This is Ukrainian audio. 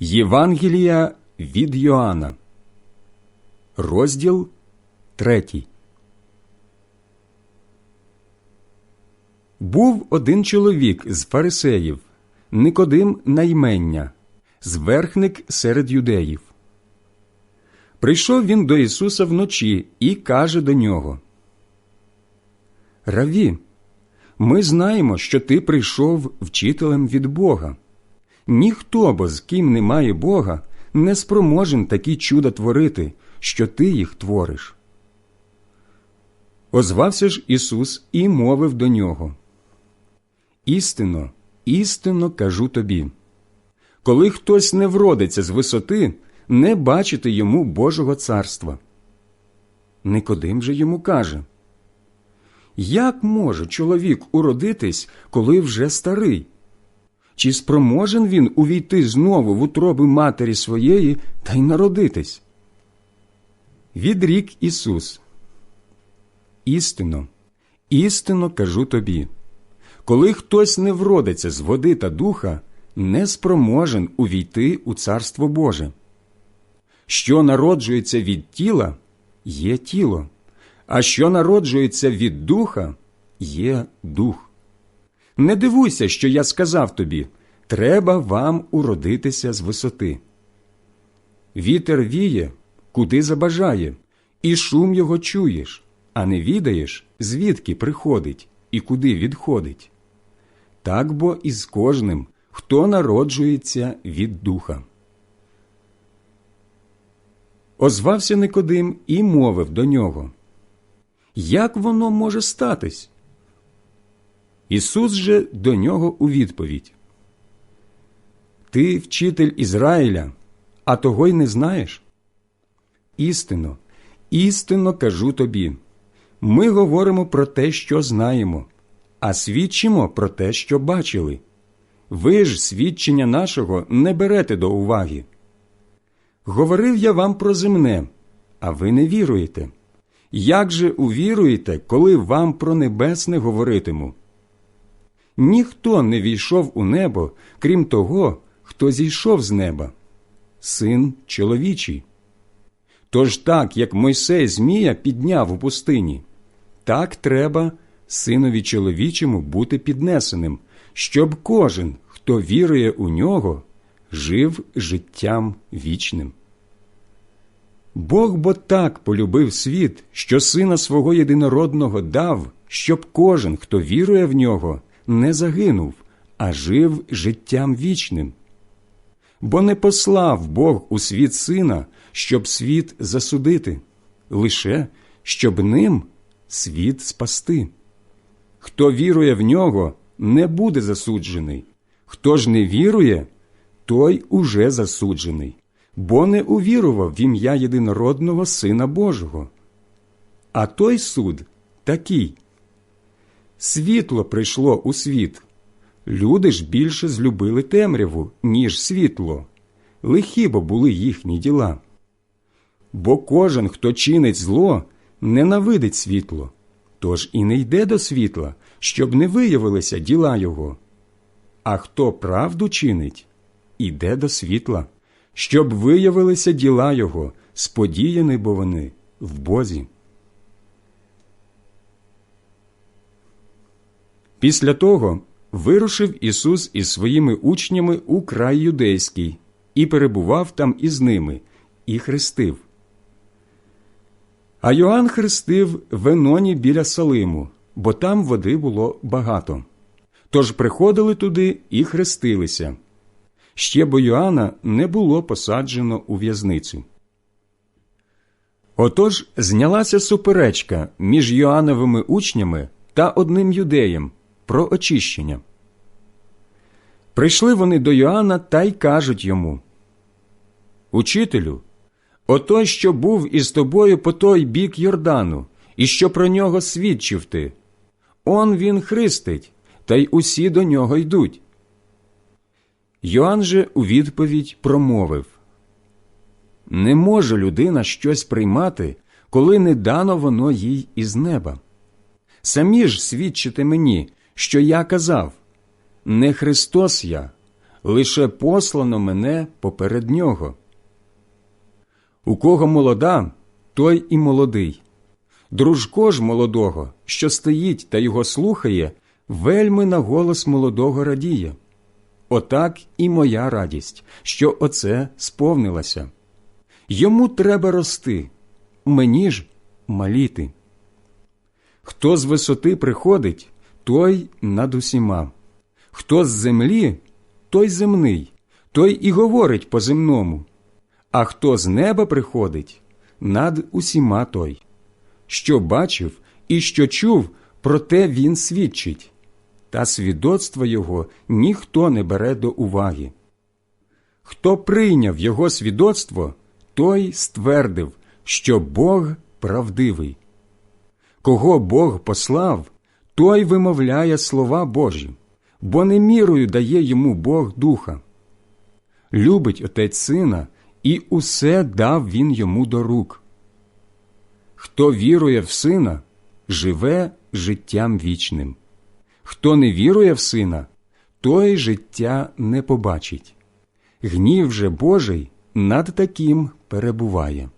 Євангелія від Йоанна, розділ 3. Був один чоловік з фарисеїв, Никодим наймення, зверхник серед юдеїв. Прийшов він до Ісуса вночі і каже до нього: Раві, ми знаємо, що ти прийшов вчителем від Бога. Ніхто бо з ким немає Бога, не спроможен такі чуда творити, що ти їх твориш. Озвався ж Ісус і мовив до нього. Істинно, істинно кажу тобі. Коли хтось не вродиться з висоти, не бачити йому Божого царства. Никодим же йому каже Як може чоловік уродитись, коли вже старий? Чи спроможен він увійти знову в утроби матері своєї та й народитись? Відрік Ісус. Істинно, істинно кажу тобі. Коли хтось не вродиться з води та духа, не спроможен увійти у Царство Боже. Що народжується від тіла, є тіло, а що народжується від духа, є дух. Не дивуйся, що я сказав тобі треба вам уродитися з висоти. Вітер віє, куди забажає, і шум його чуєш, а не відаєш, звідки приходить і куди відходить. Так бо і з кожним, хто народжується від духа. Озвався Никодим і мовив до нього Як воно може статись? Ісус же до нього у відповідь Ти вчитель Ізраїля, а того й не знаєш? Істинно, істинно кажу тобі. Ми говоримо про те, що знаємо, а свідчимо про те, що бачили. Ви ж свідчення нашого не берете до уваги. Говорив я вам про земне, а ви не віруєте. Як же увіруєте, коли вам про небесне говоритиму? Ніхто не війшов у небо, крім того, хто зійшов з неба, син чоловічий. Тож так, як Мойсей Змія підняв у пустині, так треба синові чоловічому бути піднесеним, щоб кожен, хто вірує у нього, жив життям вічним. Бог бо так полюбив світ, що сина свого єдинородного дав, щоб кожен, хто вірує в нього, не загинув, а жив життям вічним. Бо не послав Бог у світ сина, щоб світ засудити, лише щоб ним світ спасти. Хто вірує в нього, не буде засуджений, хто ж не вірує, той уже засуджений, бо не увірував в ім'я єдинородного Сина Божого. А той суд такий. Світло прийшло у світ. Люди ж більше злюбили темряву, ніж світло. Лихі бо були їхні діла. Бо кожен, хто чинить зло, ненавидить світло, тож і не йде до світла, щоб не виявилися діла його. А хто правду чинить, іде до світла, щоб виявилися діла його, сподіяні бо вони в Бозі. Після того вирушив Ісус із своїми учнями у край юдейський і перебував там із ними, і хрестив. А Йоанн хрестив в Еноні біля Салиму, бо там води було багато. Тож приходили туди і хрестилися. Ще бо Йоанна не було посаджено у в'язницю. Отож знялася суперечка між Йоанновими учнями та одним юдеєм про очищення. Прийшли вони до Йоанна та й кажуть йому Учителю, отой, що був із тобою по той бік Йордану, і що про нього свідчив ти. Он він хрестить, та й усі до нього йдуть. Йоанн же у відповідь промовив Не може людина щось приймати, коли не дано воно їй із неба. Самі ж свідчите мені, що я казав не Христос я, лише послано мене поперед нього. У кого молода, той і молодий. Дружко ж молодого, що стоїть та його слухає, вельми на голос молодого радіє. Отак і моя радість, що оце сповнилася. Йому треба рости, мені ж маліти. Хто з висоти приходить, той над усіма, хто з землі, той земний, той і говорить по земному, а хто з неба приходить, над усіма той. Що бачив і що чув, про те він свідчить, та свідоцтво його ніхто не бере до уваги. Хто прийняв його свідоцтво, той ствердив, що Бог правдивий. Кого Бог послав, той вимовляє слова Божі, бо не мірою дає йому Бог духа. Любить отець сина, і усе дав він йому до рук. Хто вірує в сина, живе життям вічним. Хто не вірує в сина, той життя не побачить. Гнів же Божий над таким перебуває.